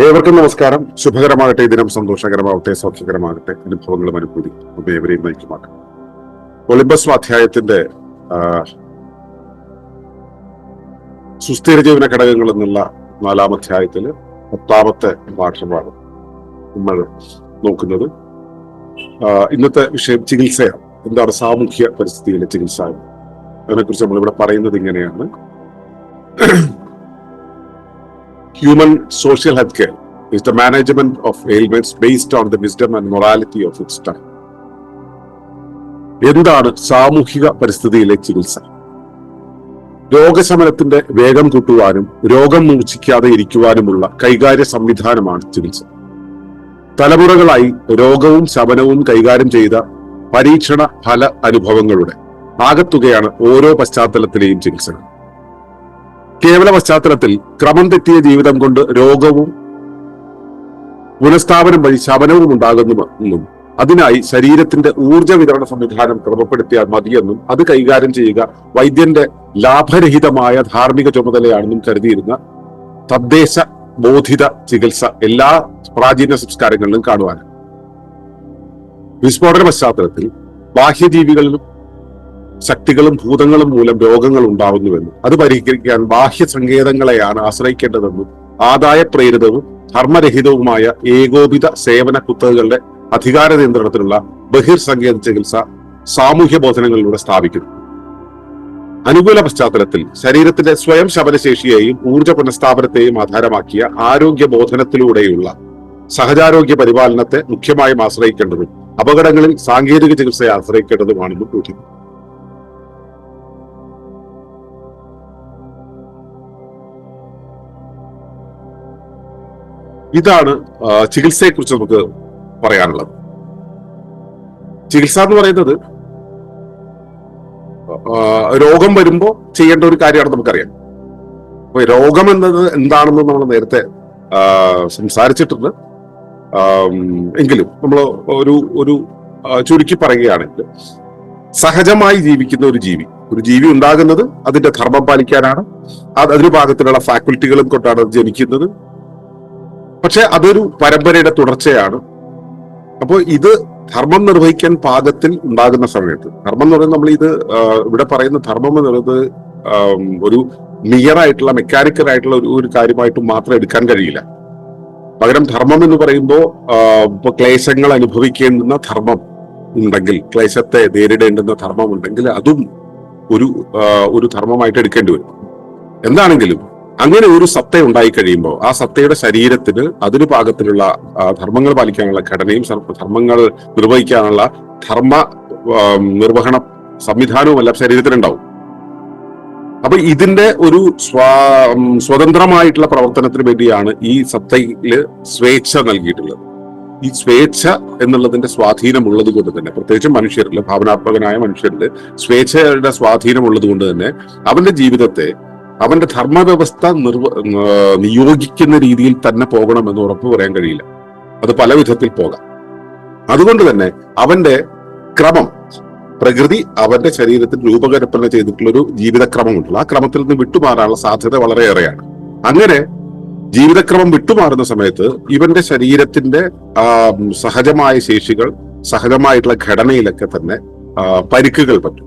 ഏവർക്കും നമസ്കാരം. ശുഭകരമാകട്ടെ. ദിനം സന്തോഷകരമാകട്ടെ സൗഖ്യകരമാകട്ടെ. അനുഭവങ്ങളും അനുഭൂതി ഏവരെയും നയിക്കുമാകട്ടെ ഒളിമ്പസ് അധ്യായത്തിന്റെ സുസ്ഥിര ജീവന ഘടകങ്ങൾ എന്നുള്ള നാലാം അധ്യായത്തിൽ പത്താമത്തെ പാഠമാണ് നമ്മൾ നോക്കുന്നത്. ഇന്നത്തെ വിഷയം ചികിത്സയാണ്. എന്താണ് സാമൂഹ്യ പരിസ്ഥിതിയിലെ ചികിത്സ അതിനെക്കുറിച്ച് നമ്മളിവിടെ പറയുന്നത് ഇങ്ങനെയാണ്. Human social care is the management of ailments based on the wisdom and morality of its time. എന്താണ് സാമൂഹിക പരിസ്ഥിതിയിലെ ചികിത്സ? രോഗശമനത്തിന്റെ വേഗം കൂട്ടുവാനും രോഗം മൂർച്ഛിക്കാതെ ഇരിക്കുവാനുമുള്ള കൈകാര്യ സംവിധാനമാണ് ചികിത്സ. തലമുറകളായി രോഗവും ശമനവും കൈകാര്യം ചെയ്ത പരീക്ഷണ ഫല അനുഭവങ്ങളുടെ ആകത്തുകയാണ് ഓരോ പശ്ചാത്തലത്തിലെയും ചികിത്സകൾ. കേവല പശ്ചാത്തലത്തിൽ ക്രമം തെറ്റിയ ജീവിതം കൊണ്ട് രോഗവും പുനഃസ്ഥാപനം വഴി ശമനവും ഉണ്ടാകുന്നുവെന്നും അതിനായി ശരീരത്തിന്റെ ഊർജ വിതരണ സംവിധാനം ക്രമപ്പെടുത്തിയാൽ മതിയെന്നും അത് കൈകാര്യം ചെയ്യുക വൈദ്യന്റെ ലാഭരഹിതമായ ധാർമ്മിക ചുമതലയാണെന്നും കരുതിയിരുന്ന തദ്ദേശ ബോധിത ചികിത്സ എല്ലാ പ്രാചീന സംസ്കാരങ്ങളിലും കാണുവാനാണ്. വിസ്ഫോടന പശ്ചാത്തലത്തിൽ ബാഹ്യജീവികളിലും ശക്തികളും ഭൂതങ്ങളും മൂലം രോഗങ്ങൾ ഉണ്ടാവുന്നുവെന്നും അത് പരിഹരിക്കാൻ ബാഹ്യ സങ്കേതങ്ങളെയാണ് ആശ്രയിക്കേണ്ടതെന്നും ആദായ പ്രേരിതവും ധർമ്മരഹിതവുമായ ഏകോപിത സേവന കുത്തകകളുടെ അധികാര നിയന്ത്രണത്തിലുള്ള ബഹിർസങ്കേത ചികിത്സ സാമൂഹ്യ ബോധനങ്ങളിലൂടെ സ്ഥാപിക്കുന്നു. അനുകൂല പശ്ചാത്തലത്തിൽ ശരീരത്തിന്റെ സ്വയം ശമനശേഷിയെയും ഊർജ പുനഃസ്ഥാപനത്തെയും ആധാരമാക്കിയ ആരോഗ്യ ബോധനത്തിലൂടെയുള്ള സഹജാരോഗ്യ പരിപാലനത്തെ മുഖ്യമായും ആശ്രയിക്കേണ്ടതും അപകടങ്ങളിൽ സാങ്കേതിക ചികിത്സയെ ആശ്രയിക്കേണ്ടതുമാണെന്നും ബോധ്യം ഇതാണ് ചികിത്സയെക്കുറിച്ച് നമുക്ക് പറയാനുള്ളത്. ചികിത്സ എന്ന് പറയുന്നത് രോഗം വരുമ്പോൾ ചെയ്യേണ്ട ഒരു കാര്യമാണ് നമുക്കറിയാം. അപ്പൊ രോഗം എന്നത് എന്താണെന്ന് നമ്മൾ നേരത്തെ സംസാരിച്ചിട്ടുണ്ട്. എങ്കിലും നമ്മൾ ഒരു ഒരു ചുരുക്കി പറയുകയാണെങ്കിൽ സഹജമായി ജീവിക്കുന്ന ഒരു ജീവി ഒരു ജീവി ഉണ്ടാകുന്നത് അതിന്റെ ധർമ്മം പാലിക്കാനാണ്. അത് അതിന് ഭാഗത്തിലുള്ള ഫാക്കൽറ്റികളും കൊണ്ടാണ് ജനിക്കുന്നത്. പക്ഷെ അതൊരു പരമ്പരയുടെ തുടർച്ചയാണ്. അപ്പോൾ ഇത് ധർമ്മം നിർവഹിക്കാൻ പാകത്തിൽ ഉണ്ടാകുന്ന സമയത്ത് ധർമ്മം എന്ന് പറയുന്നത് നമ്മൾ ഇത് ഇവിടെ പറയുന്ന ധർമ്മം എന്ന് പറയുന്നത് ഒരു നിയർ ആയിട്ടുള്ള മെക്കാനിക്കൽ ആയിട്ടുള്ള ഒരു ഒരു കാര്യമായിട്ട് മാത്രം എടുക്കാൻ കഴിയില്ല. പകരം ധർമ്മം എന്ന് പറയുമ്പോൾ ഇപ്പൊ ക്ലേശങ്ങൾ അനുഭവിക്കേണ്ടുന്ന ധർമ്മം ഉണ്ടെങ്കിൽ ക്ലേശത്തെ നേരിടേണ്ടുന്ന ധർമ്മം ഉണ്ടെങ്കിൽ അതും ഒരു ഒരു ധർമ്മമായിട്ട് എടുക്കേണ്ടി വരും. എന്താണെങ്കിലും അങ്ങനെ ഒരു സത്ത ഉണ്ടായി കഴിയുമ്പോൾ ആ സത്തയുടെ ശരീരത്തിന് അതിന് പാകത്തിലുള്ള ധർമ്മങ്ങൾ പാലിക്കാനുള്ള ഘടനയും ധർമ്മങ്ങൾ നിർവഹിക്കാനുള്ള ധർമ്മ നിർവഹണ സംവിധാനവും എല്ലാം ശരീരത്തിനുണ്ടാവും അപ്പൊ ഇതിന്റെ ഒരു സ്വാ സ്വതന്ത്രമായിട്ടുള്ള പ്രവർത്തനത്തിന് വേണ്ടിയാണ് ഈ സത്തയിൽ സ്വേച്ഛ നൽകിയിട്ടുള്ളത്. ഈ സ്വേച്ഛ എന്നുള്ളതിന്റെ സ്വാധീനമുള്ളത് കൊണ്ട് തന്നെ പ്രത്യേകിച്ച് മനുഷ്യരിൽ ഭാവനാത്മകനായ മനുഷ്യരിൽ സ്വേച്ഛയുടെ സ്വാധീനമുള്ളത് കൊണ്ട് തന്നെ അവന്റെ ജീവിതത്തെ അവന്റെ ധർമ്മവ്യവസ്ഥ നിർവ നിയോഗിക്കുന്ന രീതിയിൽ തന്നെ പോകണമെന്ന് ഉറപ്പ് പറയാൻ കഴിയില്ല. അത് പല വിധത്തിൽ പോകാം. അതുകൊണ്ട് തന്നെ അവന്റെ ക്രമം പ്രകൃതി അവന്റെ ശരീരത്തിൽ രൂപകൽപ്പന ചെയ്തിട്ടുള്ള ഒരു ജീവിതക്രമമുണ്ടല്ലോ. ആ ക്രമത്തിൽ നിന്ന് വിട്ടുമാറാനുള്ള സാധ്യത വളരെയേറെയാണ് അങ്ങനെ ജീവിതക്രമം വിട്ടുമാറുന്ന സമയത്ത് ഇവന്റെ ശരീരത്തിന്റെ സഹജമായ ശേഷികൾ സഹജമായിട്ടുള്ള ഘടനയിലൊക്കെ തന്നെ പരിക്കുകൾ പറ്റും.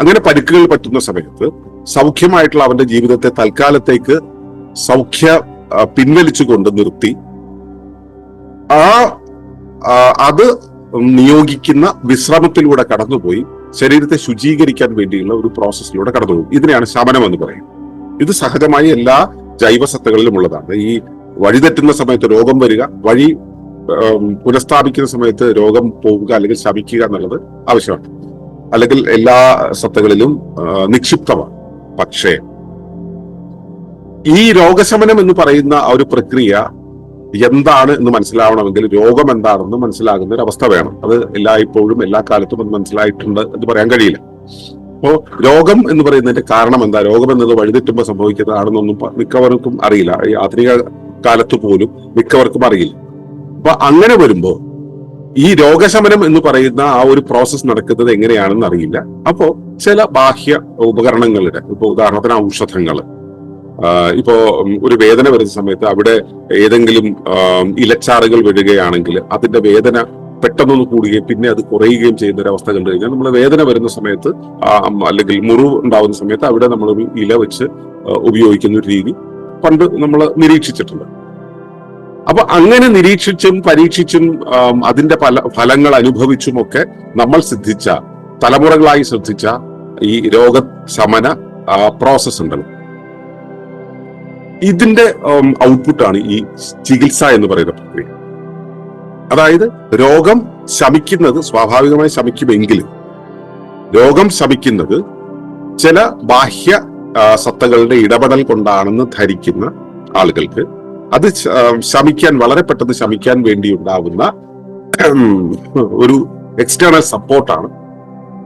അങ്ങനെ പരിക്കുകൾ പറ്റുന്ന സമയത്ത് സൗഖ്യമായിട്ടുള്ള അവന്റെ ജീവിതത്തെ തൽക്കാലത്തേക്ക് സൗഖ്യ പിൻവലിച്ചുകൊണ്ട് നിർത്തി. ആ അത് നിയോഗിക്കുന്ന വിശ്രമത്തിലൂടെ കടന്നുപോയി. ശരീരത്തെ ശുചീകരിക്കാൻ വേണ്ടിയുള്ള ഒരു പ്രോസസ്സിലൂടെ കടന്നുപോകും ഇതിനെയാണ് ശമനം എന്ന് പറയുന്നത്. ഇത് സഹജമായി എല്ലാ ജൈവസത്തകളിലും ഉള്ളതാണ്. ഈ വഴിതെറ്റുന്ന സമയത്ത് രോഗം വരിക വഴി പുനഃസ്ഥാപിക്കുന്ന സമയത്ത് രോഗം പോവുക അല്ലെങ്കിൽ ശമിക്കുക എന്നുള്ളത് ആവശ്യമാണ്. അല്ലെങ്കിൽ എല്ലാ സത്തകളിലും നിക്ഷിപ്തമാണ്. പക്ഷേ ഈ രോഗശമനം എന്ന് പറയുന്ന ആ ഒരു പ്രക്രിയ എന്താണ് എന്ന് മനസ്സിലാവണമെങ്കിൽ രോഗം എന്താണെന്ന് മനസ്സിലാകുന്ന ഒരു അവസ്ഥ വേണം. അത് എല്ലായ്പ്പോഴും എല്ലാ കാലത്തും അത് മനസ്സിലായിട്ടുണ്ട് എന്ന് പറയാൻ കഴിയില്ല. അപ്പോ രോഗം എന്ന് പറയുന്നതിന്റെ കാരണം എന്താ? രോഗം എന്നത് വഴിതെറ്റുമ്പോൾ സംഭവിക്കുന്നതാണെന്നൊന്നും മിക്കവർക്കും അറിയില്ല. ഈ ആധുനിക കാലത്ത് പോലും മിക്കവർക്കും അറിയില്ല. അപ്പൊ അങ്ങനെ വരുമ്പോ ഈ രോഗശമനം എന്ന് പറയുന്ന ആ ഒരു പ്രോസസ്സ് നടക്കുന്നത് എങ്ങനെയാണെന്ന് അറിയില്ല. അപ്പോ ചില ബാഹ്യ ഉപകരണങ്ങളുടെ ഇപ്പൊ ഉദാഹരണത്തിന് ഔഷധങ്ങൾ. ഇപ്പോ ഒരു വേദന വരുന്ന സമയത്ത് അവിടെ ഏതെങ്കിലും ഇലച്ചാറുകൾ വീഴുകയാണെങ്കിൽ അതിന്റെ വേദന പെട്ടെന്നൊന്ന് കൂടുകയും പിന്നെ അത് കുറയുകയും ചെയ്യുന്ന ഒരു അവസ്ഥ കണ്ടു കഴിഞ്ഞാൽ നമ്മൾ വേദന വരുന്ന സമയത്ത് അല്ലെങ്കിൽ മുറിവ് ഉണ്ടാവുന്ന സമയത്ത് അവിടെ നമ്മൾ ഇല വെച്ച് ഉപയോഗിക്കുന്ന ഒരു രീതി പണ്ട് നമ്മൾ നിരീക്ഷിച്ചിട്ടുണ്ട്. അപ്പൊ അങ്ങനെ നിരീക്ഷിച്ചും പരീക്ഷിച്ചും അതിന്റെ പല ഫലങ്ങൾ അനുഭവിച്ചും ഒക്കെ നമ്മൾ സിദ്ധിച്ച തലമുറകളായി ശ്രദ്ധിച്ച ഈ രോഗ ശമന പ്രോസസ് ഉണ്ടല്ലോ. ഇതിന്റെ ഔട്ട്പുട്ടാണ് ഈ ചികിത്സ എന്ന് പറയുന്ന പ്രക്രിയ. അതായത് രോഗം ശമിക്കുന്നത് സ്വാഭാവികമായി ശമിക്കുമെങ്കിലും രോഗം ശമിക്കുന്നത് ചില ബാഹ്യ സത്തകളുടെ ഇടപെടൽ കൊണ്ടാണെന്ന് ധരിക്കുന്ന ആളുകൾക്ക് അത് ശമിക്കാൻ വളരെ പെട്ടെന്ന് ശമിക്കാൻ വേണ്ടി ഉണ്ടാവുന്ന ഒരു എക്സ്റ്റേണൽ സപ്പോർട്ടാണ്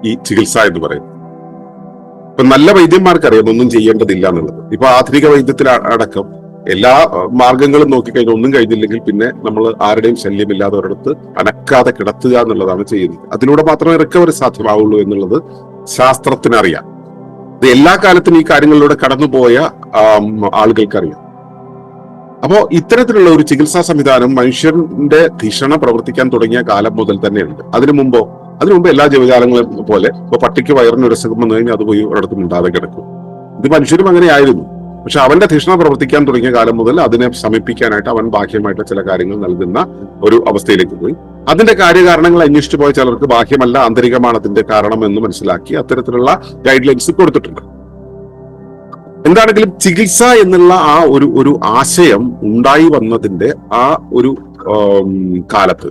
ഈ ചികിത്സ എന്ന് പറയുന്നത്. ഇപ്പൊ നല്ല വൈദ്യന്മാർക്ക് അറിയാം ഒന്നും ചെയ്യേണ്ടതില്ല എന്നുള്ളത്. ഇപ്പൊ ആധുനിക വൈദ്യത്തിൽ അടക്കം എല്ലാ മാർഗങ്ങളും നോക്കിക്കഴിഞ്ഞാൽ ഒന്നും കഴിഞ്ഞില്ലെങ്കിൽ പിന്നെ നമ്മൾ ആരുടെയും ശല്യമില്ലാതെ ഒരിടത്ത് അനക്കാതെ കിടത്തുക എന്നുള്ളതാണ് ചെയ്യുന്നത്. അതിലൂടെ മാത്രമേ റിക്കവറി സാധ്യമാവുള്ളൂ എന്നുള്ളത് ശാസ്ത്രത്തിനറിയാം. ഇത് എല്ലാ കാലത്തും ഈ കാര്യങ്ങളിലൂടെ കടന്നുപോയ ആളുകൾക്കറിയാം. അപ്പോ ഇത്തരത്തിലുള്ള ഒരു ചികിത്സാ സംവിധാനം മനുഷ്യന്റെ ധിഷണ പ്രവർത്തിക്കാൻ തുടങ്ങിയ കാലം മുതൽ തന്നെയുണ്ട്. അതിനു മുമ്പോ അതിനു മുമ്പ് എല്ലാ ജീവജാലങ്ങളും പോലെ ഇപ്പൊ പട്ടിക്ക് വയറിന് ഒരു അസുഖം വന്നു കഴിഞ്ഞാൽ അത് പോയി ഒരിടത്തും ഉണ്ടാതെ കിടക്കും. ഇത് മനുഷ്യരും അങ്ങനെയായിരുന്നു. പക്ഷെ അവന്റെ ധിഷണ പ്രവർത്തിക്കാൻ തുടങ്ങിയ കാലം മുതൽ അതിനെ ശമിപ്പിക്കാനായിട്ട് അവൻ ബാഹ്യമായിട്ട് ചില കാര്യങ്ങൾ നൽകുന്ന ഒരു അവസ്ഥയിലേക്ക് പോയി. അതിന്റെ കാര്യകാരണങ്ങൾ അന്വേഷിച്ചു പോയ ചിലർക്ക് ബാഹ്യമല്ല ആന്തരികമാണ് അതിന്റെ കാരണം എന്ന് മനസ്സിലാക്കി അത്തരത്തിലുള്ള ഗൈഡ് ലൈൻസ് കൊടുത്തിട്ടുണ്ട്. എന്താണെങ്കിലും ചികിത്സ എന്നുള്ള ആ ഒരു ഒരു ആശയം ഉണ്ടായി വന്നതിന്റെ ആ ഒരു കാലത്ത്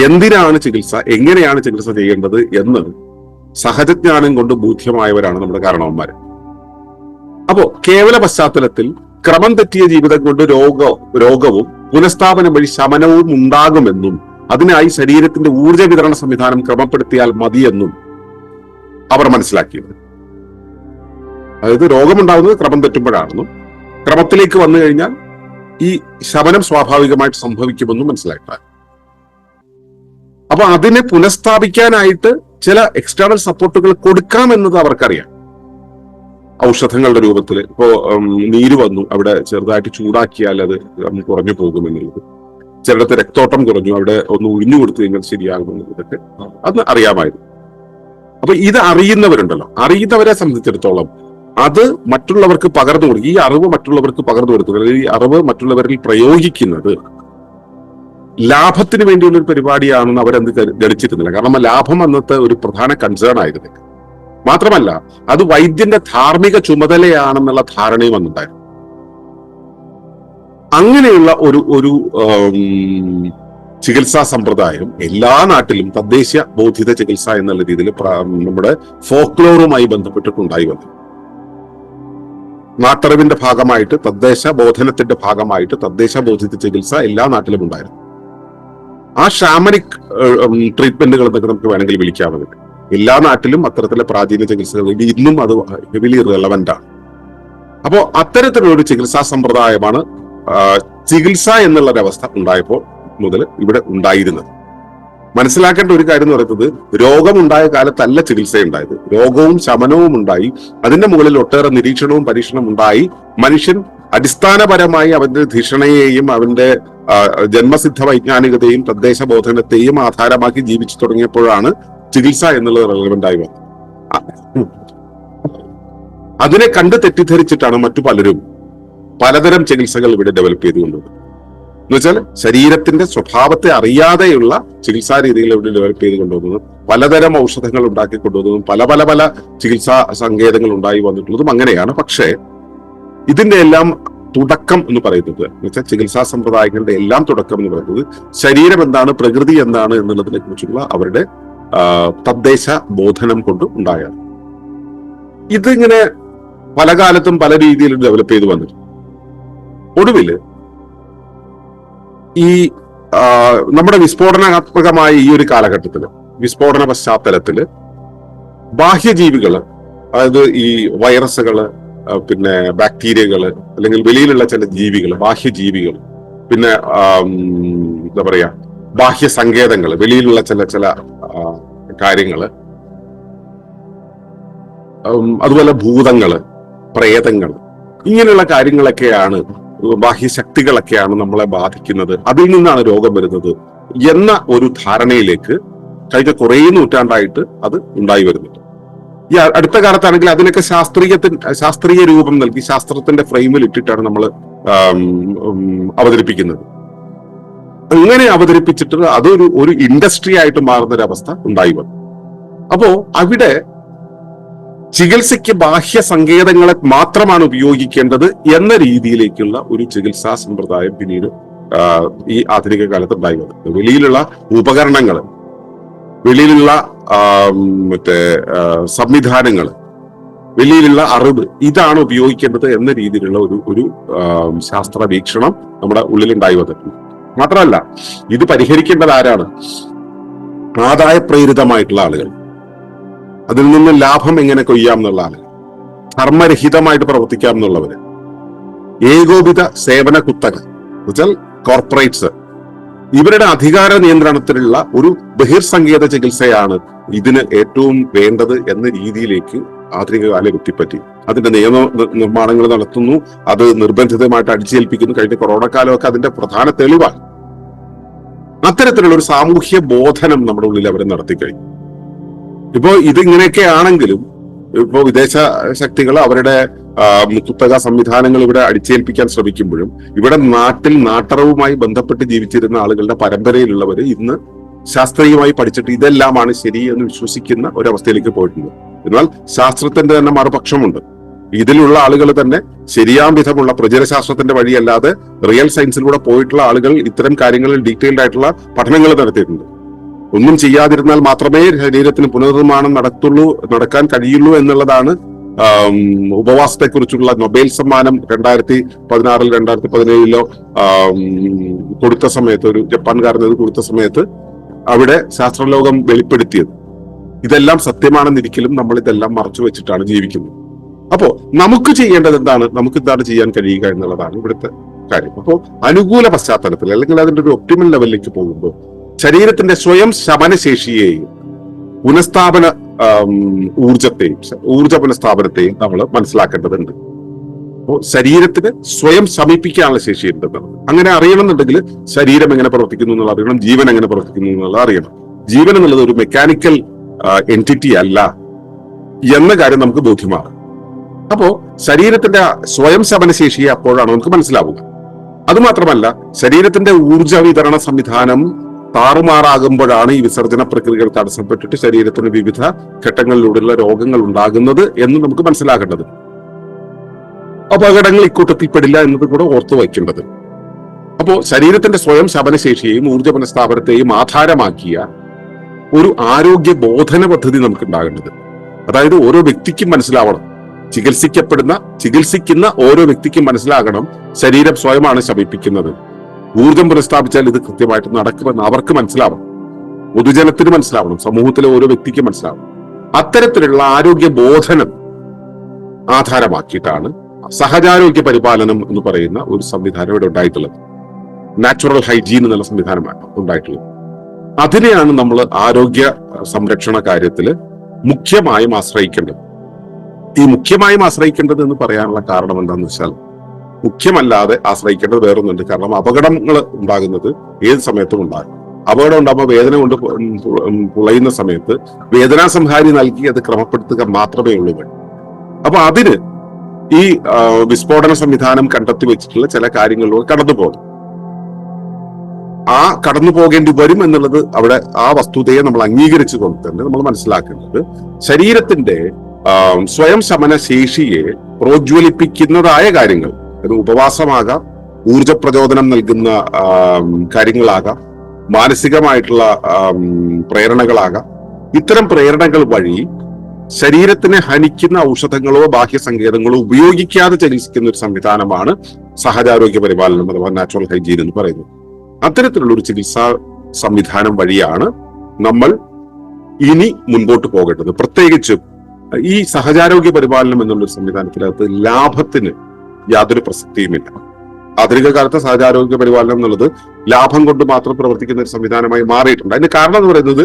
എന്തിനാണ് ചികിത്സ എങ്ങനെയാണ് ചികിത്സ ചെയ്യേണ്ടത് എന്ന് സഹജജ്ഞാനം കൊണ്ട് ബോധ്യമായവരാണ് നമ്മുടെ കാരണവന്മാർ അപ്പോ കേവല പശ്ചാത്തലത്തിൽ ക്രമം തെറ്റിയ ജീവിതം കൊണ്ട് രോഗ രോഗവും പുനഃസ്ഥാപനം വഴി ശമനവും ഉണ്ടാകുമെന്നും അതിനായി ശരീരത്തിന്റെ ഊർജ വിതരണ സംവിധാനം ക്രമപ്പെടുത്തിയാൽ മതിയെന്നും അവർ മനസ്സിലാക്കിയത്. അതായത് രോഗമുണ്ടാകുന്നത് ക്രമം തെറ്റുമ്പോഴാണെന്നും ക്രമത്തിലേക്ക് വന്നു കഴിഞ്ഞാൽ ഈ ശമനം സ്വാഭാവികമായിട്ട് സംഭവിക്കുമെന്നും മനസ്സിലാക്കാം അപ്പൊ അതിനെ പുനഃസ്ഥാപിക്കാനായിട്ട് ചില എക്സ്റ്റേണൽ സപ്പോർട്ടുകൾ കൊടുക്കാമെന്നത് അവർക്കറിയാം. ഔഷധങ്ങളുടെ രൂപത്തിൽ ഇപ്പോ നീര് വന്നു. അവിടെ ചെറുതായിട്ട് ചൂടാക്കിയാൽ അത് കുറഞ്ഞു പോകുമെന്നുള്ളത് ചിലടത്ത് രക്തോട്ടം കുറഞ്ഞു. അവിടെ ഒന്ന് ഒഴിഞ്ഞു കൊടുത്തു കഴിഞ്ഞാൽ ശരിയാകുമെന്നുള്ളതൊക്കെ അത് അറിയാമായിരുന്നു. അപ്പൊ ഇത് അറിയുന്നവരുണ്ടല്ലോ. അറിയുന്നവരെ സംബന്ധിച്ചിടത്തോളം അത് മറ്റുള്ളവർക്ക് പകർന്നു കൊടുക്കുക ഈ അറിവ് മറ്റുള്ളവർക്ക് പകർന്നു കൊടുക്കുക അല്ലെങ്കിൽ ഈ അറിവ് മറ്റുള്ളവരിൽ പ്രയോഗിക്കുന്നത് ലാഭത്തിന് വേണ്ടിയുള്ള ഒരു പരിപാടിയാണെന്ന് അവരെന്ത് ഗ- ഗണിച്ചിരുന്നില്ല കാരണം ലാഭം അന്നത്തെ ഒരു പ്രധാന കൺസേൺ ആയിരുന്നു മാത്രമല്ല അത് വൈദ്യന്റെ ധാർമ്മിക ചുമതലയാണെന്നുള്ള ധാരണയും അന്നുണ്ടായിരുന്നു. അങ്ങനെയുള്ള ഒരു ഒരു ചികിത്സാ സമ്പ്രദായം എല്ലാ നാട്ടിലും തദ്ദേശീയ ബോധിത ചികിത്സ എന്നുള്ള രീതിയിൽ നമ്മുടെ ഫോക്ലോറുമായി ബന്ധപ്പെട്ടിട്ടുണ്ടായി വന്നു. നാട്ടറിവിന്റെ ഭാഗമായിട്ട് തദ്ദേശ ബോധനത്തിന്റെ ഭാഗമായിട്ട് തദ്ദേശ ബോധിത ചികിത്സ എല്ലാ നാട്ടിലും ഉണ്ടായിരുന്നു. ആ ഷാമനിക് ട്രീറ്റ്മെന്റുകൾ എന്നൊക്കെ നമുക്ക് വേണമെങ്കിൽ വിളിക്കാവുന്നത് എല്ലാ നാട്ടിലും അത്തരത്തിലെ പ്രാചീന ചികിത്സകൾ ഇന്നും അത് ഹെവിലി റെലവെന്റ് ആണ്. അപ്പോ അത്തരത്തിലുള്ള ഒരു ചികിത്സാ സമ്പ്രദായമാണ് ചികിത്സ എന്നുള്ള അവസ്ഥ ഉണ്ടായപ്പോൾ മുതൽ ഇവിടെ ഉണ്ടായിരുന്നത്. മനസ്സിലാക്കേണ്ട ഒരു കാര്യം എന്ന് പറയുന്നത് രോഗമുണ്ടായ കാലത്തല്ല ചികിത്സ ഉണ്ടായത് രോഗവും ശമനവും ഉണ്ടായി. അതിന്റെ മുകളിൽ ഒട്ടേറെ നിരീക്ഷണവും പരീക്ഷണവും ഉണ്ടായി. മനുഷ്യൻ അടിസ്ഥാനപരമായി അവന്റെ ധിഷണയെയും അവന്റെ ജന്മസിദ്ധ വൈജ്ഞാനികതയും തദ്ദേശ ബോധനത്തെയും ആധാരമാക്കി ജീവിച്ചു തുടങ്ങിയപ്പോഴാണ് ചികിത്സ എന്നുള്ളത് റെലവെന്റ് ആയി വന്നത്. അതിനെ കണ്ട് തെറ്റിദ്ധരിച്ചിട്ടാണ് മറ്റു പലരും പലതരം ചികിത്സകൾ ഇവിടെ ഡെവലപ്പ് ചെയ്തുകൊണ്ടത് എന്ന് വെച്ചാൽ ശരീരത്തിന്റെ സ്വഭാവത്തെ അറിയാതെയുള്ള ചികിത്സാ രീതികൾ ഇവിടെ ഡെവലപ്പ് ചെയ്ത് കൊണ്ടുവന്നതും പലതരം ഔഷധങ്ങൾ ഉണ്ടാക്കി കൊണ്ടുവന്നതും പല പല പല ചികിത്സാ സങ്കേതങ്ങൾ ഉണ്ടായി വന്നിട്ടുള്ളതും അങ്ങനെയാണ്. പക്ഷേ ഇതിന്റെ എല്ലാം തുടക്കം എന്ന് പറയുന്നത് എന്നുവെച്ചാൽ ചികിത്സാ സമ്പ്രദായങ്ങളുടെ എല്ലാം തുടക്കം എന്ന് പറയുന്നത് ശരീരം എന്താണ് പ്രകൃതി എന്താണ് എന്നുള്ളതിനെ കുറിച്ചുള്ള അവരുടെ തദ്ദേശ ബോധനം കൊണ്ട് ഉണ്ടായത് ഇതിങ്ങനെ പല കാലത്തും പല രീതിയിൽ ഡെവലപ്പ് ചെയ്ത് വന്നിട്ടുണ്ട്. ഒടുവിൽ ഈ നമ്മുടെ വിസ്ഫോടനാത്മകമായ ഈ ഒരു കാലഘട്ടത്തിൽ വിസ്ഫോടന പശ്ചാത്തലത്തിൽ ബാഹ്യജീവികൾ അതായത് ഈ വൈറസുകൾ പിന്നെ ബാക്ടീരിയകൾ അല്ലെങ്കിൽ വെളിയിലുള്ള ചില ജീവികൾ ബാഹ്യജീവികൾ പിന്നെ എന്താ പറയാ ബാഹ്യ സങ്കേതങ്ങൾ വെളിയിലുള്ള ചില ചില കാര്യങ്ങൾ അതുപോലെ ഭൂതങ്ങൾ പ്രേതങ്ങൾ ഇങ്ങനെയുള്ള കാര്യങ്ങളൊക്കെയാണ് ബാഹ്യശക്തികളൊക്കെയാണ് നമ്മളെ ബാധിക്കുന്നത്. അതിൽ നിന്നാണ് രോഗം വരുന്നത് എന്ന ഒരു ധാരണയിലേക്ക് കഴിഞ്ഞ കുറേ നൂറ്റാണ്ടായിട്ട് അത് ഉണ്ടായി വരുന്നുണ്ട്. ഈ അടുത്ത കാലത്താണെങ്കിൽ അതിനൊക്കെ ശാസ്ത്രീയത്തിന് ശാസ്ത്രീയ രൂപം നൽകി ശാസ്ത്രത്തിന്റെ ഫ്രെയിമിൽ ഇട്ടിട്ടാണ് നമ്മൾ അവതരിപ്പിക്കുന്നത്. അങ്ങനെ അവതരിപ്പിച്ചിട്ട് അതൊരു ഒരു ഇൻഡസ്ട്രി ആയിട്ട് മാറുന്ന ഒരു അവസ്ഥ ഉണ്ടായി വന്നു. അപ്പോ അവിടെ ചികിത്സയ്ക്ക് ബാഹ്യ സങ്കേതങ്ങളെ മാത്രമാണ് ഉപയോഗിക്കേണ്ടത് എന്ന രീതിയിലേക്കുള്ള ഒരു ചികിത്സാ സമ്പ്രദായം പിന്നീട് ഈ ആധുനിക കാലത്ത് ഉണ്ടായി വന്നത് വെളിയിലുള്ള ഉപകരണങ്ങൾ വെളിയിലുള്ള മറ്റേ സംവിധാനങ്ങൾ വെളിയിലുള്ള അറിവ് ഇതാണ് ഉപയോഗിക്കേണ്ടത് എന്ന രീതിയിലുള്ള ഒരു ഒരു ശാസ്ത്ര വീക്ഷണം നമ്മുടെ ഉള്ളിലുണ്ടായി വന്നിട്ടുണ്ട്. മാത്രമല്ല ഇത് പരിഹരിക്കേണ്ടത് ആരാണ്? ആദായ പ്രേരിതമായിട്ടുള്ള ആളുകൾ. അതിൽ നിന്ന് ലാഭം എങ്ങനെ കൊയ്യാം എന്നുള്ള ആളുകൾ ധർമ്മരഹിതമായിട്ട് പ്രവർത്തിക്കാം എന്നുള്ളവര്. ഏകോപിത സേവന കുത്തക എന്നുവെച്ചാൽ കോർപ്പറേറ്റ്സ് ഇവരുടെ അധികാര നിയന്ത്രണത്തിലുള്ള ഒരു ബഹിർസങ്കേത ചികിത്സയാണ് ഇതിന് ഏറ്റവും വേണ്ടത് എന്ന രീതിയിലേക്ക് ആധുനിക കാലം എത്തിപ്പറ്റി. അതിന്റെ നിയമ നിർമ്മാണങ്ങൾ നടത്തുന്നു. അത് നിർബന്ധിതമായിട്ട് അടിച്ചേൽപ്പിക്കുന്നു. കഴിഞ്ഞ കൊറോണ കാലമൊക്കെ അതിന്റെ പ്രധാന തെളിവാണ്. അത്തരത്തിലുള്ള ഒരു സാമൂഹ്യ ബോധനം നമ്മുടെ ഉള്ളിൽ അവർ നടത്തിക്കഴിഞ്ഞു. ഇപ്പോ ഇതിങ്ങനെയൊക്കെ ആണെങ്കിലും ഇപ്പോ വിദേശ ശക്തികൾ അവരുടെ മുത്തുത്തക സംവിധാനങ്ങൾ ഇവിടെ അടിച്ചേൽപ്പിക്കാൻ ശ്രമിക്കുമ്പോഴും ഇവിടെ നാട്ടിൽ നാട്ടറവുമായി ബന്ധപ്പെട്ട് ജീവിച്ചിരുന്ന ആളുകളുടെ പരമ്പരയിലുള്ളവർ ഇന്ന് ശാസ്ത്രീയമായി പഠിച്ചിട്ട് ഇതെല്ലാമാണ് ശരി എന്ന് വിശ്വസിക്കുന്ന ഒരവസ്ഥയിലേക്ക് പോയിട്ടുണ്ട്. എന്നാൽ ശാസ്ത്രത്തിന്റെ തന്നെ മറുപക്ഷമുണ്ട്. ഇതിലുള്ള ആളുകൾ തന്നെ ശരിയാം വിധമുള്ള പ്രചരശാസ്ത്രത്തിന്റെ വഴിയല്ലാതെ റിയൽ സയൻസിലൂടെ പോയിട്ടുള്ള ആളുകൾ ഇത്തരം കാര്യങ്ങളിൽ ഡീറ്റെയിൽഡ് ആയിട്ടുള്ള പഠനങ്ങൾ നടത്തിയിട്ടുണ്ട്. ഒന്നും ചെയ്യാതിരുന്നാൽ മാത്രമേ ശരീരത്തിന് പുനർനിർമ്മാണം നടത്തുള്ളൂ നടക്കാൻ കഴിയുള്ളൂ എന്നുള്ളതാണ് ഉപവാസത്തെ ഉപവാസത്തെക്കുറിച്ചുള്ള നൊബേൽ സമ്മാനം രണ്ടായിരത്തി പതിനാറിൽ രണ്ടായിരത്തി പതിനേഴിലോ കൊടുത്ത സമയത്ത് ഒരു ജപ്പാൻകാരൻ ഇത് കൊടുത്ത സമയത്ത് അവിടെ ശാസ്ത്രലോകം വെളിപ്പെടുത്തിയത്. ഇതെല്ലാം സത്യമാണെന്നിരിക്കലും നമ്മൾ ഇതെല്ലാം മറച്ചു വെച്ചിട്ടാണ് ജീവിക്കുന്നത്. അപ്പോ നമുക്ക് ചെയ്യേണ്ടത് എന്താണ്? നമുക്ക് എന്താണ് ചെയ്യാൻ കഴിയുക എന്നുള്ളതാണ് ഇവിടുത്തെ കാര്യം. അപ്പോൾ അനുകൂല പശ്ചാത്തലത്തിൽ അല്ലെങ്കിൽ അതിന്റെ ഒരു ഒപ്റ്റിമൽ ലെവലിലേക്ക് പോകുമ്പോൾ ശരീരത്തിന്റെ സ്വയം ശമനശേഷിയെയും പുനഃസ്ഥാപന ഊർജത്തെയും ഊർജ പുനഃസ്ഥാപനത്തെയും നമ്മൾ മനസ്സിലാക്കേണ്ടതുണ്ട്. അപ്പോൾ ശരീരത്തിന് സ്വയം ശമിപ്പിക്കാനുള്ള ശേഷി ഉണ്ടെന്നാണ്. അങ്ങനെ അറിയണമെന്നുണ്ടെങ്കിൽ ശരീരം എങ്ങനെ പ്രവർത്തിക്കുന്നു എന്നുള്ള അറിയണം ജീവൻ എങ്ങനെ പ്രവർത്തിക്കുന്നു എന്നുള്ളത് അറിയണം. ജീവൻ എന്നുള്ളത് ഒരു മെക്കാനിക്കൽ എന്റിറ്റി അല്ല എന്ന കാര്യം നമുക്ക് ബോധ്യമാകും. അപ്പോ ശരീരത്തിന്റെ സ്വയം ശമനശേഷിയെ അപ്പോഴാണ് നമുക്ക് മനസ്സിലാവുക. അതുമാത്രമല്ല ശരീരത്തിന്റെ ഊർജ വിതരണ സംവിധാനം താറുമാറാകുമ്പോഴാണ് ഈ വിസർജന പ്രക്രിയകൾ തടസ്സപ്പെട്ടിട്ട് ശരീരത്തിന് വിവിധ ഘട്ടങ്ങളിലൂടെയുള്ള രോഗങ്ങൾ ഉണ്ടാകുന്നത് എന്ന് നമുക്ക് മനസ്സിലാക്കേണ്ടത്. അപകടങ്ങൾ ഇക്കൂട്ടത്തിൽപ്പെടില്ല എന്നത് കൂടെ ഓർത്തു വയ്ക്കേണ്ടത്. അപ്പോ ശരീരത്തിന്റെ സ്വയം ശമനശേഷിയെയും ഊർജ പുനഃസ്ഥാപനത്തെയും ആധാരമാക്കിയ ഒരു ആരോഗ്യ ബോധന പദ്ധതി നമുക്ക് ഉണ്ടാകേണ്ടത് അതായത് ഓരോ വ്യക്തിക്കും മനസ്സിലാവണം. ചികിത്സിക്കപ്പെടുന്ന ചികിത്സിക്കുന്ന ഓരോ വ്യക്തിക്കും മനസ്സിലാകണം. ശരീരം സ്വയമാണ് ശമിപ്പിക്കുന്നത്. ഊർജം പുനഃസ്ഥാപിച്ചാൽ ഇത് കൃത്യമായിട്ട് നടക്കുമെന്ന് അവർക്ക് മനസ്സിലാവണം. പൊതുജനത്തിന് മനസ്സിലാവണം. സമൂഹത്തിലെ ഓരോ വ്യക്തിക്കും മനസ്സിലാവണം. അത്തരത്തിലുള്ള ആരോഗ്യ ബോധനം ആധാരമാക്കിയിട്ടാണ് സഹജാരോഗ്യ പരിപാലനം എന്ന് പറയുന്ന ഒരു സംവിധാനം ഇവിടെ ഉണ്ടായിട്ടുള്ളത്. നാച്ചുറൽ ഹൈജീൻ എന്നുള്ള സംവിധാനമാണ് ഉണ്ടായിട്ടുള്ളത്. അതിനെയാണ് നമ്മൾ ആരോഗ്യ സംരക്ഷണ കാര്യത്തിൽ മുഖ്യമായും ആശ്രയിക്കേണ്ടത്. ഈ മുഖ്യമായും ആശ്രയിക്കേണ്ടത് എന്ന് പറയാനുള്ള കാരണം എന്താണെന്ന് വെച്ചാൽ മുഖ്യമല്ലാതെ ആശ്രയിക്കേണ്ടത് വേറൊന്നുണ്ട്. കാരണം അപകടങ്ങൾ ഉണ്ടാകുന്നത് ഏത് സമയത്തും ഉണ്ടാകും. അപകടം ഉണ്ടാകുമ്പോൾ വേദന കൊണ്ട് പുളയുന്ന സമയത്ത് വേദനാ സംഹാരി നൽകി അത് ക്രമപ്പെടുത്തുക മാത്രമേ ഉള്ളൂ വേണ്ടി അപ്പൊ അതിന് ഈ വിസ്ഫോടന സംവിധാനം കണ്ടെത്തി വെച്ചിട്ടുള്ള ചില കാര്യങ്ങളിലൂടെ കടന്നു പോകും. ആ കടന്നു പോകേണ്ടി വരും എന്നുള്ളത് അവിടെ ആ വസ്തുതയെ നമ്മൾ അംഗീകരിച്ചു കൊണ്ട് തന്നെ നമ്മൾ മനസ്സിലാക്കേണ്ടത് ശരീരത്തിന്റെ സ്വയം ശമന ശേഷിയെ പ്രോജ്വലിപ്പിക്കുന്നതായ കാര്യങ്ങൾ. അത് ഉപവാസമാകാം ഊർജ പ്രചോദനം നൽകുന്ന കാര്യങ്ങളാകാം മാനസികമായിട്ടുള്ള പ്രേരണകളാകാം. ഇത്തരം പ്രേരണകൾ വഴി ശരീരത്തിനെ ഹനിക്കുന്ന ഔഷധങ്ങളോ ബാഹ്യ സങ്കേതങ്ങളോ ഉപയോഗിക്കാതെ ചികിത്സിക്കുന്ന ഒരു സംവിധാനമാണ് സഹജാരോഗ്യ പരിപാലനം അഥവാ നാച്ചുറൽ ഹൈജീൻ എന്ന് പറയുന്നത്. അത്തരത്തിലുള്ള ഒരു ചികിത്സാ സംവിധാനം വഴിയാണ് നമ്മൾ ഇനി മുൻപോട്ട് പോകേണ്ടത്. പ്രത്യേകിച്ചും ഈ സഹജാരോഗ്യ പരിപാലനം എന്നുള്ള സംവിധാനത്തിനകത്ത് ലാഭത്തിന് യാതൊരു പ്രസക്തിയുമില്ല. ആധുനിക കാലത്തെ സഹജാരോഗ്യ പരിപാലനം എന്നുള്ളത് ലാഭം കൊണ്ട് മാത്രം പ്രവർത്തിക്കുന്ന ഒരു സംവിധാനമായി മാറിയിട്ടുണ്ട്. അതിന് കാരണം എന്ന് പറയുന്നത്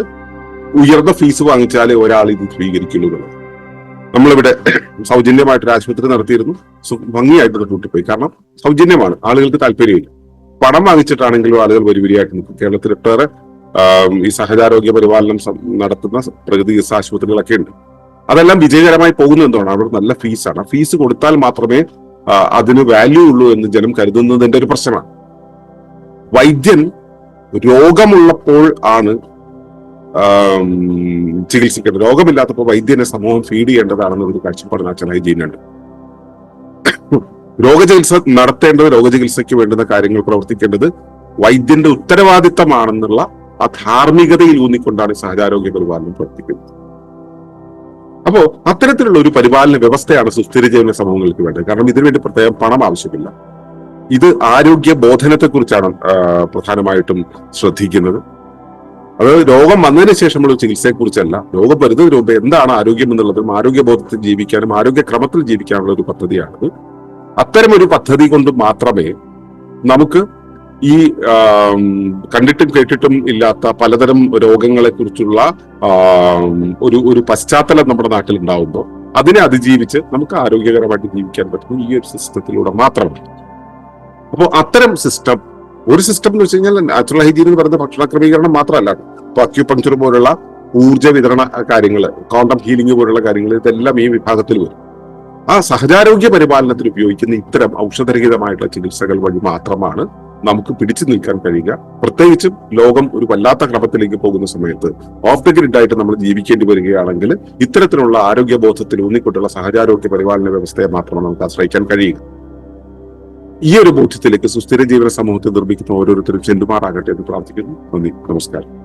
ഉയർന്ന ഫീസ് വാങ്ങിച്ചാലേ ഒരാൾ ഇത് സ്വീകരിക്കുള്ളൂ എന്നുള്ളത്. നമ്മളിവിടെ സൗജന്യമായിട്ടൊരു ആശുപത്രി നടത്തിയിരുന്നു. ഭംഗിയായിട്ട് അത് പൂട്ടിപ്പോയി കാരണം സൗജന്യമാണ്. ആളുകൾക്ക് താല്പര്യമില്ല. പണം വാങ്ങിച്ചിട്ടാണെങ്കിലും ആളുകൾ വരിവരിയായിട്ട് നിൽക്കും. കേരളത്തിൽ ഒട്ടേറെ ഈ സഹജാരോഗ്യ പരിപാലനം നടത്തുന്ന പ്രകൃതി ചികിത്സ ആശുപത്രികളൊക്കെ ഉണ്ട്. അതെല്ലാം വിജയകരമായി പോകുന്ന എന്താണ് അവിടെ നല്ല ഫീസാണ്. ഫീസ് കൊടുത്താൽ മാത്രമേ അതിന് വാല്യൂ ഉള്ളൂ എന്ന് ജനം കരുതുന്നതിന്റെ ഒരു പ്രശ്നമാണ്. വൈദ്യൻ രോഗമുള്ളപ്പോൾ ആണ് ചികിത്സിക്കേണ്ടത്. രോഗമില്ലാത്തപ്പോൾ വൈദ്യനെ സമൂഹം ഫീഡ് ചെയ്യേണ്ടതാണെന്ന് ഒരു കാഴ്ചപ്പാട് അച്ഛനായി ചെയ്യുന്നുണ്ട്. രോഗചികിത്സ നടത്തേണ്ടത് രോഗചികിത്സയ്ക്ക് വേണ്ടുന്ന കാര്യങ്ങൾ പ്രവർത്തിക്കേണ്ടത് വൈദ്യന്റെ ഉത്തരവാദിത്തമാണെന്നുള്ള ആ ധാർമ്മികതയിൽ ഊന്നിക്കൊണ്ടാണ് സഹജാരോഗ്യ പരിപാലനം പ്രവർത്തിക്കുന്നത്. അപ്പോ അത്തരത്തിലുള്ള ഒരു പരിപാലന വ്യവസ്ഥയാണ് സുസ്ഥിര ജീവന സമൂഹങ്ങൾക്ക് വേണ്ടത്. കാരണം ഇതിനുവേണ്ടി പ്രത്യേകം പണം ആവശ്യമില്ല. ഇത് ആരോഗ്യ ബോധനത്തെക്കുറിച്ചാണ് പ്രധാനമായിട്ടും ശ്രദ്ധിക്കുന്നത്. അതായത് രോഗം വന്നതിന് ശേഷമുള്ള ചികിത്സയെക്കുറിച്ചല്ല. രോഗം മുമ്പ് എന്താണ് ആരോഗ്യം എന്നുള്ളതും ആരോഗ്യബോധത്തിൽ ജീവിക്കാനും ആരോഗ്യക്രമത്തിൽ ജീവിക്കാനുള്ള ഒരു പദ്ധതിയാണത്. അത്തരമൊരു പദ്ധതി കൊണ്ട് മാത്രമേ നമുക്ക് ഈ കണ്ടിട്ടും കേട്ടിട്ടും ഇല്ലാത്ത പലതരം രോഗങ്ങളെ കുറിച്ചുള്ള ഒരു ഒരു പശ്ചാത്തലം നമ്മുടെ നാട്ടിൽ ഉണ്ടാവുമ്പോൾ അതിനെ അതിജീവിച്ച് നമുക്ക് ആരോഗ്യകരമായിട്ട് ജീവിക്കാൻ പറ്റുന്നു ഈ ഒരു സിസ്റ്റത്തിലൂടെ മാത്രമാണ്. അപ്പോൾ അത്തരം സിസ്റ്റം ഒരു സിസ്റ്റം എന്ന് വെച്ച് കഴിഞ്ഞാൽ നാച്ചുറൽ ഹൈജീൻ എന്ന് പറയുന്ന ഭക്ഷണ ക്രമീകരണം മാത്രമല്ല. ഇപ്പൊ അക്യുപങ്ചർ പോലുള്ള ഊർജ വിതരണ കാര്യങ്ങൾ കോണ്ടം ഹീലിംഗ് പോലുള്ള കാര്യങ്ങൾ ഇതെല്ലാം ഈ വിഭാഗത്തിൽ വരും. ആ സഹജാരോഗ്യ പരിപാലനത്തിന് ഉപയോഗിക്കുന്ന ഇത്തരം ഔഷധരഹിതമായിട്ടുള്ള ചികിത്സകൾ വഴി മാത്രമാണ് നമുക്ക് പിടിച്ചു നിൽക്കാൻ കഴിയുക. പ്രത്യേകിച്ചും ലോകം ഒരു വല്ലാത്ത ക്രമത്തിലേക്ക് പോകുന്ന സമയത്ത് ഓഫ് ദ ഗ്രിഡ് ആയിട്ട് നമ്മൾ ജീവിക്കേണ്ടി വരികയാണെങ്കിൽ ഇത്തരത്തിലുള്ള ആരോഗ്യ ബോധത്തിൽ ഊന്നിക്കൊണ്ടുള്ള സഹജാരോഗ്യ പരിപാലന വ്യവസ്ഥയെ മാത്രമാണ് നമുക്ക് ആശ്രയിക്കാൻ കഴിയുക. ഈ ഒരു ബോധ്യത്തിലേക്ക് സുസ്ഥിര ജീവന സമൂഹത്തെ നിർമ്മിക്കുന്ന ഓരോരുത്തരും ചെണ്ടുമാറാകട്ടെ എന്ന് പ്രാർത്ഥിക്കുന്നു. നന്ദി. നമസ്കാരം.